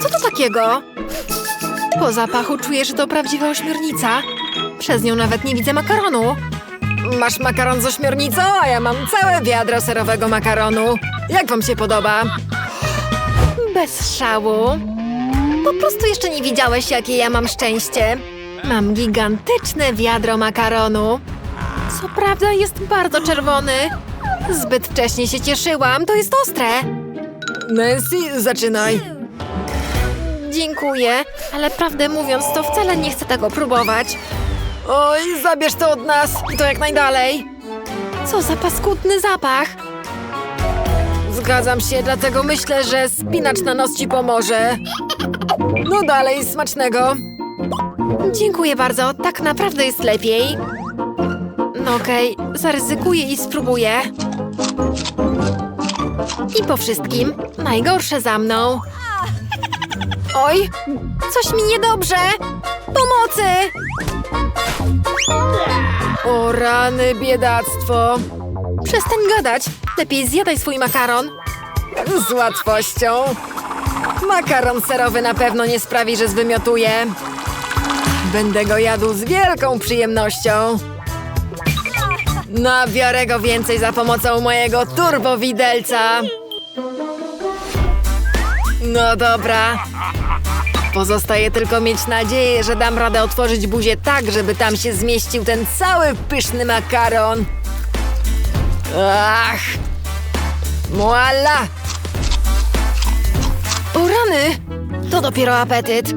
Co to takiego? Po zapachu czuję, że to prawdziwa ośmiornica. Przez nią nawet nie widzę makaronu. Masz makaron z ośmiornicą, a ja mam całe wiadro serowego makaronu. Jak wam się podoba? Bez szału. Po prostu jeszcze nie widziałeś, jakie ja mam szczęście. Mam gigantyczne wiadro makaronu. Co prawda jest bardzo czerwony. Zbyt wcześnie się cieszyłam, to jest ostre. Nancy, zaczynaj. Dziękuję, ale prawdę mówiąc, to wcale nie chcę tego próbować. Oj, zabierz to od nas i to jak najdalej. Co za paskudny zapach. Zgadzam się, dlatego myślę, że spinacz na nos ci pomoże. No dalej, smacznego. Dziękuję bardzo, tak naprawdę jest lepiej. No okej, zaryzykuję i spróbuję. I po wszystkim, najgorsze za mną. Oj, coś mi niedobrze! Pomocy! O rany, biedactwo! Przestań gadać, lepiej zjadaj swój makaron. Z łatwością. Makaron serowy na pewno nie sprawi, że zwymiotuję. Będę go jadł z wielką przyjemnością. Nabiorę go więcej za pomocą mojego turbowidelca. No dobra. Pozostaje tylko mieć nadzieję, że dam radę otworzyć buzię tak, żeby tam się zmieścił ten cały pyszny makaron. Ach! Muala! O rany! To dopiero apetyt.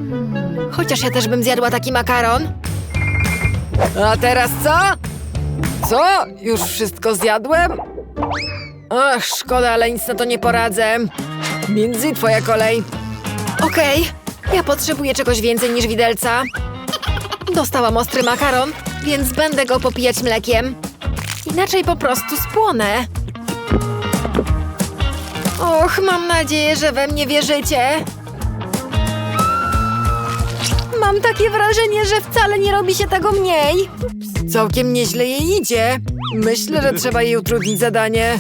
Chociaż ja też bym zjadła taki makaron. A teraz co? Co? Już wszystko zjadłem? Ach, szkoda, ale nic na to nie poradzę. Między twoja kolej. Okej, ja potrzebuję czegoś więcej niż widelca. Dostałam ostry makaron, więc będę go popijać mlekiem. Inaczej po prostu spłonę. Och, mam nadzieję, że we mnie wierzycie. Mam takie wrażenie, że wcale nie robi się tego mniej. Całkiem nieźle jej idzie. Myślę, że trzeba jej utrudnić zadanie.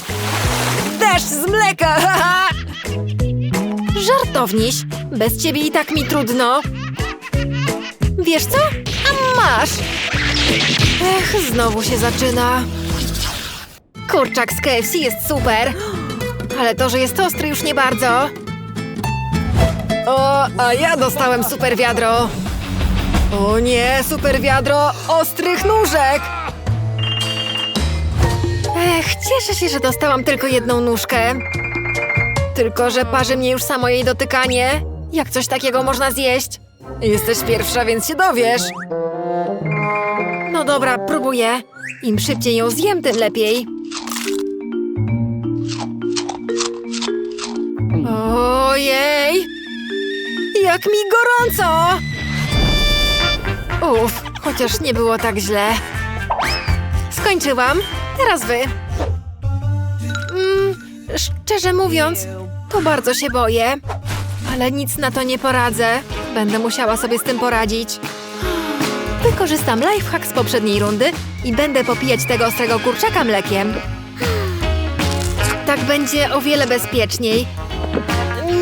Deszcz z mleka! Żartowniś. Bez ciebie i tak mi trudno. Wiesz co? A masz! Ech, znowu się zaczyna. Kurczak z KFC jest super. Ale to, że jest ostry już nie bardzo. O, a ja dostałem super wiadro. O nie, super wiadro ostrych nóżek. Ech, cieszę się, że dostałam tylko jedną nóżkę. Tylko, że parzy mnie już samo jej dotykanie. Jak coś takiego można zjeść? Jesteś pierwsza, więc się dowiesz. No dobra, próbuję. Im szybciej ją zjem, tym lepiej. Ojej! Jak mi gorąco! Uff, chociaż nie było tak źle. Skończyłam. Teraz wy. Mm, szczerze mówiąc, to bardzo się boję. Ale nic na to nie poradzę. Będę musiała sobie z tym poradzić. Wykorzystam lifehack z poprzedniej rundy i będę popijać tego ostrego kurczaka mlekiem. Tak będzie o wiele bezpieczniej.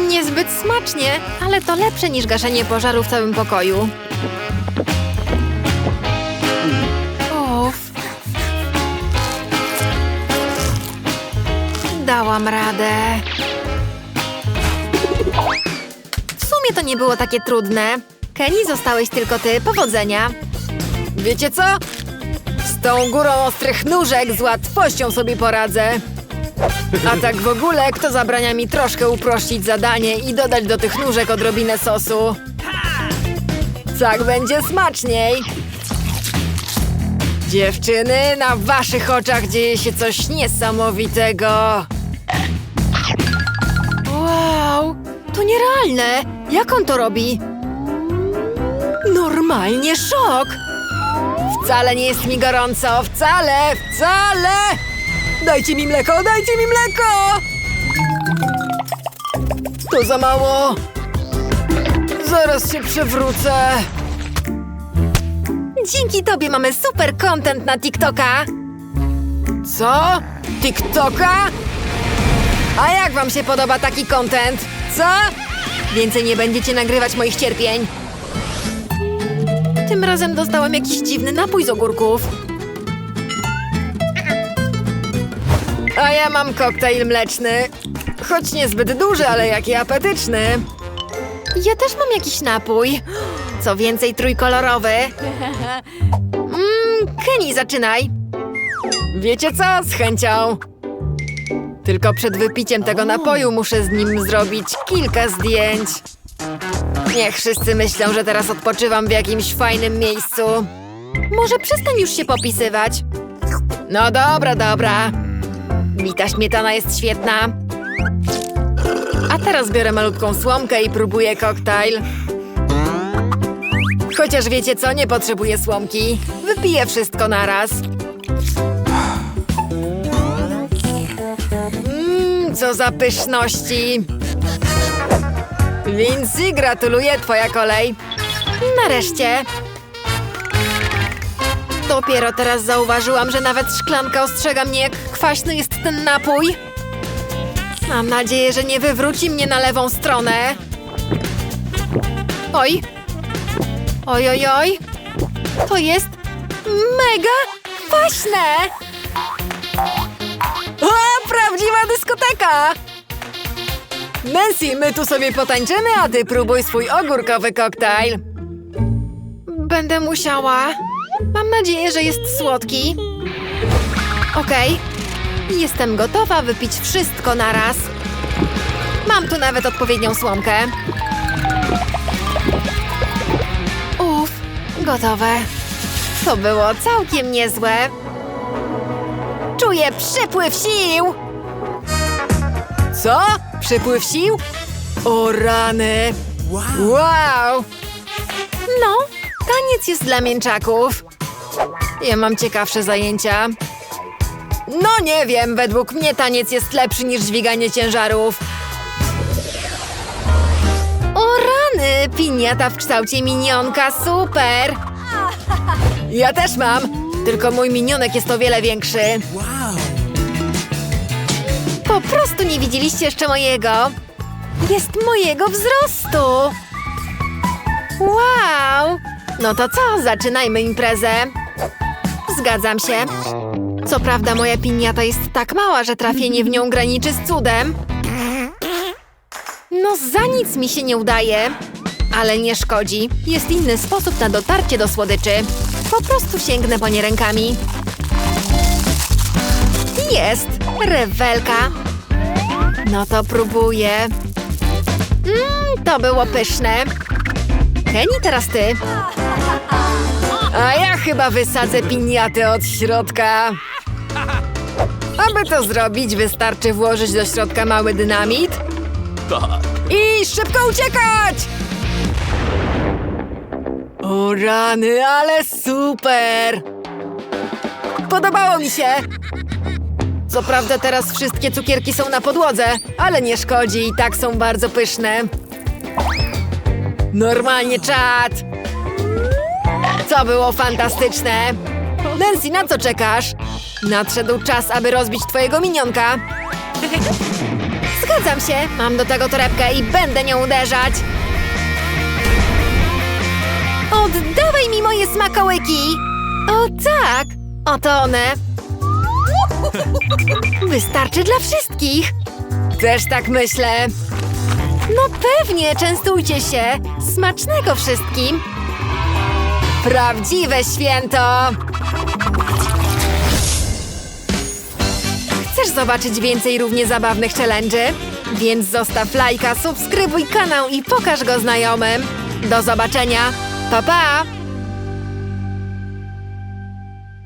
Niezbyt smacznie, ale to lepsze niż gaszenie pożaru w całym pokoju. Uff. Dałam radę. Nie było takie trudne. Kenny, zostałeś tylko ty. Powodzenia. Wiecie co? Z tą górą ostrych nóżek z łatwością sobie poradzę. A tak w ogóle, kto zabrania mi troszkę uprościć zadanie i dodać do tych nóżek odrobinę sosu? Tak będzie smaczniej. Dziewczyny, na waszych oczach dzieje się coś niesamowitego. Wow, to nierealne. Jak on to robi? Normalnie szok. Wcale nie jest mi gorąco, wcale, wcale! Dajcie mi mleko, dajcie mi mleko! To za mało. Zaraz się przewrócę. Dzięki tobie mamy super content na TikToka. Co? TikToka? A jak wam się podoba taki content? Co? Więcej nie będziecie nagrywać moich cierpień. Tym razem dostałam jakiś dziwny napój z ogórków. A ja mam koktajl mleczny. Choć niezbyt duży, ale jaki apetyczny. Ja też mam jakiś napój. Co więcej, trójkolorowy. Mmm, Kenny, zaczynaj. Wiecie co? Z chęcią. Tylko przed wypiciem tego napoju muszę z nim zrobić kilka zdjęć. Niech wszyscy myślą, że teraz odpoczywam w jakimś fajnym miejscu. Może przestań już się popisywać. No dobra, dobra. Bita śmietana jest świetna. A teraz biorę malutką słomkę i próbuję koktajl. Chociaż wiecie co, nie potrzebuję słomki. Wypiję wszystko naraz. Co za pyszności. Lindsay, gratuluję, twoja kolej. Nareszcie. Dopiero teraz zauważyłam, że nawet szklanka ostrzega mnie, jak kwaśny jest ten napój. Mam nadzieję, że nie wywróci mnie na lewą stronę. Oj. Oj, oj, oj. To jest mega kwaśne. Dyskoteka! Nancy, my tu sobie potańczymy, a ty próbuj swój ogórkowy koktajl. Będę musiała. Mam nadzieję, że jest słodki. Okej. Jestem gotowa wypić wszystko naraz. Mam tu nawet odpowiednią słomkę. Uff, gotowe. To było całkiem niezłe. Czuję przypływ sił! Co? Przypływ sił? O rany! Wow! No, taniec jest dla mięczaków. Ja mam ciekawsze zajęcia. No nie wiem, według mnie taniec jest lepszy niż dźwiganie ciężarów. O rany! Piniata w kształcie minionka, super! Ja też mam, tylko mój minionek jest o wiele większy. Po prostu nie widzieliście jeszcze mojego. Jest mojego wzrostu. Wow! No to co, zaczynajmy imprezę. Zgadzam się. Co prawda moja piniata jest tak mała, że trafienie w nią graniczy z cudem. No za nic mi się nie udaje. Ale nie szkodzi. Jest inny sposób na dotarcie do słodyczy. Po prostu sięgnę po nie rękami. Jest! Rewelka! No to próbuję. Mmm, to było pyszne. Kenny, teraz ty. A ja chyba wysadzę piniaty od środka. Aby to zrobić, wystarczy włożyć do środka mały dynamit i szybko uciekać! O rany, ale super! Podobało mi się! Co prawda teraz wszystkie cukierki są na podłodze, ale nie szkodzi, i tak są bardzo pyszne. Normalnie czad! Co było fantastyczne! Nancy, na co czekasz? Nadszedł czas, aby rozbić twojego minionka. Zgadzam się, mam do tego torebkę i będę nią uderzać. Oddawaj mi moje smakołyki! O tak, oto one. Wystarczy dla wszystkich. Też tak myślę. No pewnie, częstujcie się. Smacznego wszystkim. Prawdziwe święto! Chcesz zobaczyć więcej równie zabawnych challenge'y? Więc zostaw lajka, subskrybuj kanał i pokaż go znajomym. Do zobaczenia. Pa, pa!